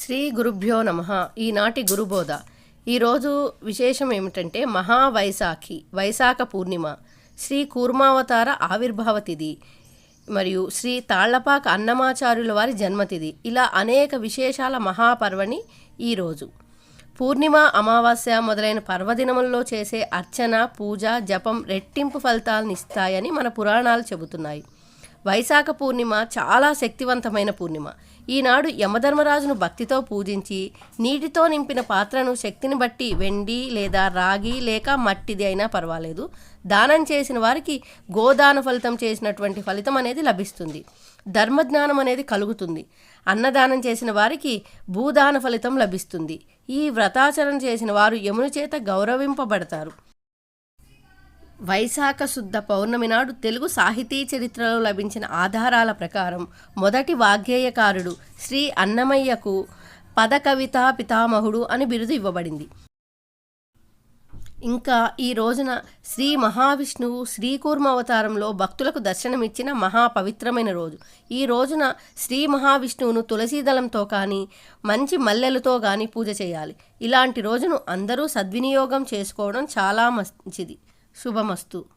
శ్రీ గురుభ్యో నమ. ఈనాటి గురుబోధ. ఈరోజు విశేషం ఏమిటంటే మహావైశాఖి వైశాఖ పూర్ణిమ శ్రీ కూర్మావతార ఆవిర్భావ తిథి మరియు శ్రీ తాళ్ళపాక అన్నమాచార్యుల వారి జన్మతిథి. ఇలా అనేక విశేషాల మహాపర్వణి ఈరోజు. పూర్ణిమ అమావాస్య మొదలైన పర్వదినముల్లో చేసే అర్చన పూజ జపం రెట్టింపు ఫలితాలను ఇస్తాయని మన పురాణాలు చెబుతున్నాయి. వైశాఖ పూర్ణిమ చాలా శక్తివంతమైన పూర్ణిమ. ఈనాడు యమధర్మరాజును భక్తితో పూజించి నీటితో నింపిన పాత్రను శక్తిని బట్టి వెండి లేదా రాగి లేక మట్టిది అయినా పర్వాలేదు. దానం చేసిన వారికి గోదాన ఫలితం చేసినటువంటి ఫలితం అనేది లభిస్తుంది. ధర్మజ్ఞానం అనేది కలుగుతుంది. అన్నదానం చేసిన వారికి భూదాన ఫలితం లభిస్తుంది. ఈ వ్రతాచరణ చేసిన వారు యముని చేత గౌరవింపబడతారు. వైశాఖ శుద్ధ పౌర్ణమి నాడు తెలుగు సాహితీ చరిత్రలో లభించిన ఆధారాల ప్రకారం మొదటి వాగ్గేయకారుడు శ్రీ అన్నమయ్యకు పదకవితా పితామహుడు అని బిరుదు ఇవ్వబడింది. ఇంకా ఈ రోజున శ్రీ మహావిష్ణువు శ్రీకూర్మ అవతారంలో భక్తులకు దర్శనమిచ్చిన మహాపవిత్రమైన రోజు. ఈ రోజున శ్రీ మహావిష్ణువును తులసీదళంతో కానీ మంచి మల్లెలతో కానీ పూజ చేయాలి. ఇలాంటి రోజును అందరూ సద్వినియోగం చేసుకోవడం చాలా మంచిది. Subamastu.